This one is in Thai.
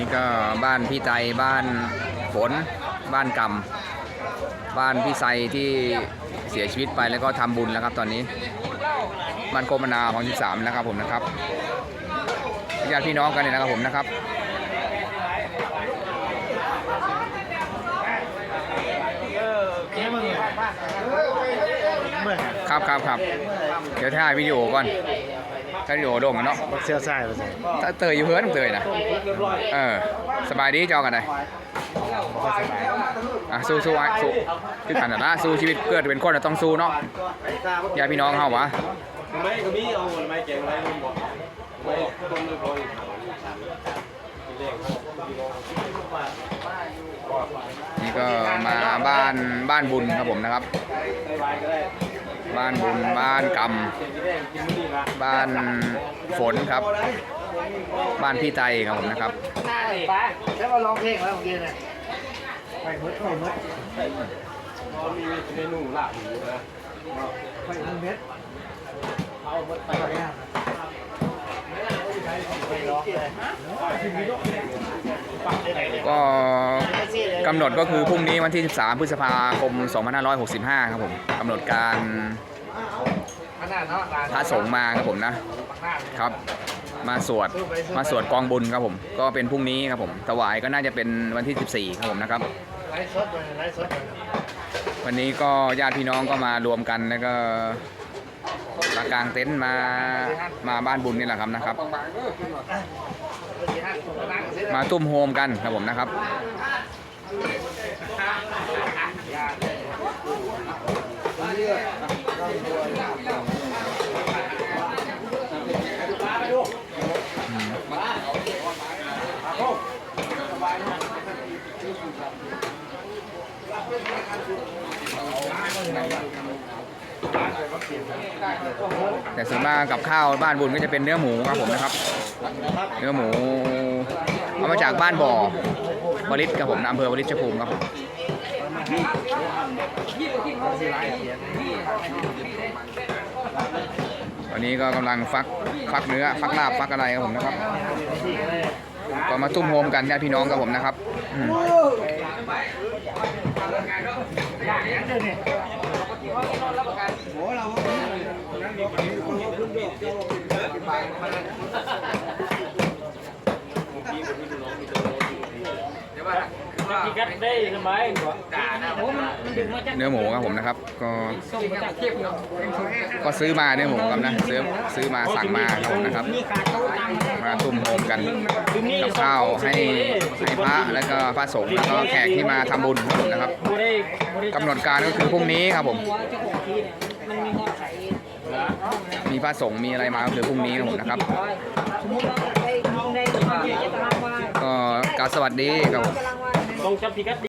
นี่ก็บ้านพี่ไตบ้านฝนบ้านกำบ้านพี่ไซที่เสียชีวิตไปแล้วก็ทำบุญแล้วครับตอนนี้บ้านโคมนาของ 13 นะครับผมนะครับญาติพี่น้องกันเนี่ยนะครับผมนะครับเมื่อครับครับครับเดี๋ยวถ่ายวิดีโอก่อนถ่ายวิดีโอโด่งกันเนาะเสื้อใส่ไปใส่ถ้าเตยอยู่เพื่อนเตยนะเออสบายดีเจอกันเลยบ่ค่อยสบายอะสู้สู้ไว้สู้คือขันนะสู้ชีวิตเกิดเป็นคนเราต้องสู้เนาะญาติพี่น้องเฮาวะไม่ก็มีเอาไม่เก่งอะไรมึงบอกไม่ต้มเลยพออีกนี่ก็มาบ้านบ้านบุญครับผมนะครับได้ไว้ก็ได้ บ้านบุญบ้านกรรมเก่งที่แดงกินไม่ดีละบ้านฝนครับ บ้านพี่ไตครับผมนะครับไปแล้วมาร้องเพลงแล้วเมื่อกี้เนี่ยไปมืดไปมืดมีเมนูลาบอยู่นะไปมืดเม็ดเอามืดไปเนี่ยไปร้องเลยก็ ก็กำหนดก็คือพรุ่งนี้วันที่ 13 พฤษภาคม 2565 ครับผมกำหนดการพระสงฆ์มาครับผมนะครับ มาสวดมาสวดกองบุญครับผม ก็เป็นพรุ่งนี้ครับผมถวายก็น่าจะเป็นวันที่ 14 ครับผมนะครับวันนี้ก็ญาติพี่น้องก็มารวมกันแล้วก็ มากางเต็นท์มามาบ้านบุญนี่แหละครับนะครับ มาตุ้มโฮมกันครับผมนะครับ แต่ส่วนมากกับข้าวบ้านบุญก็จะเป็นเนื้อหมูครับผมนะครับ เนื้อหมูเอามาจากบ้านบ่อวริศครับผมอำเภอวริษชภูมิครับผมตอนนี้ก็กำลังฟักฟักเนื้อฟักลาบฟักอะไรครับผมนะครับ ก็มาตุ้มโฮมกันญาติพี่น้องครับผมนะครับอืม พี่กัดได้ทำไมบอกเนื้อหมูครับผมนะครับ ก็ก็ซื้อมาเนื้อหมูครับนะซื้อซื้อมาสั่งมาครับผมนะครับ มาตุ้มโฮมกันกับข้าวให้ให้พระแล้วก็พระสงฆ์แล้วก็แขกที่มาทำบุญครับผมนะครับบ่ได้บ่ได้กำหนดการก็คือพรุ่งนี้ครับผม มีพระสงฆ์มีอะไรมาก็คือพรุ่งนี้ครับผมนะครับ ก็กรารสวัสดีครับผม ตรงจับพี่กัด